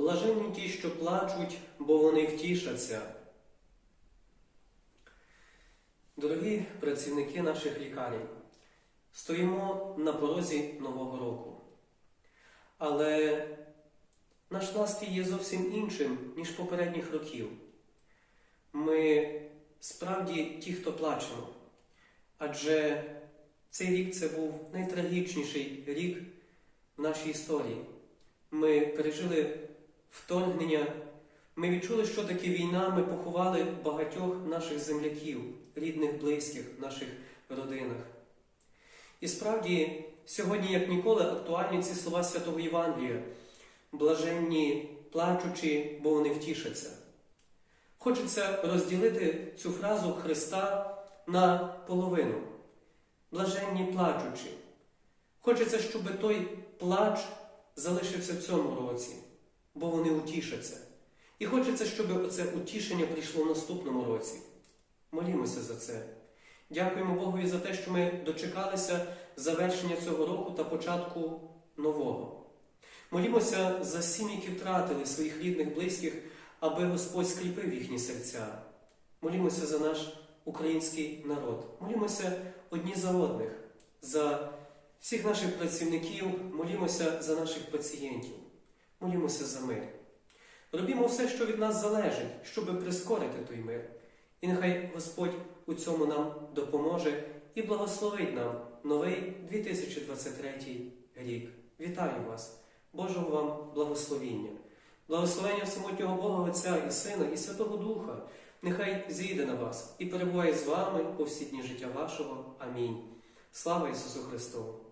Блаженні ті, що плачуть, бо вони втішаться. Дорогі працівники наших лікарень, стоїмо на порозі Нового року. Але наш настрій є зовсім іншим, ніж попередніх років. Ми справді ті, хто плачемо. Адже цей рік це був найтрагічніший рік в нашій історії. Ми пережили вторгнення, ми відчули, що таке війна, ми поховали багатьох наших земляків, рідних, близьких, наших родинах. І справді, сьогодні, як ніколи, актуальні ці слова Святого Євангелія, блаженні плачучі, бо вони втішаться. Хочеться розділити цю фразу Христа на половину. Блаженні плачучі. Хочеться, щоб той плач залишився в цьому році, бо вони утішаться. І хочеться, щоб це утішення прийшло в наступному році. Молімося за це. Дякуємо Богові за те, що ми дочекалися завершення цього року та початку нового. Молімося за сім'ї, які втратили своїх рідних, близьких, аби Господь скріпив їхні серця. Молімося за наш український народ. Молімося одні за одних, за всіх наших працівників, молімося за наших пацієнтів, молімося за мир. Робімо все, що від нас залежить, щоб прискорити той мир. І нехай Господь у цьому нам допоможе і благословить нам новий 2023 рік. Вітаю вас! Божого вам благословіння! Благословення всемогутнього Бога Отця і Сина, і Святого Духа, нехай зійде на вас і перебуває з вами по всі дні життя вашого. Амінь. Слава Ісусу Христу!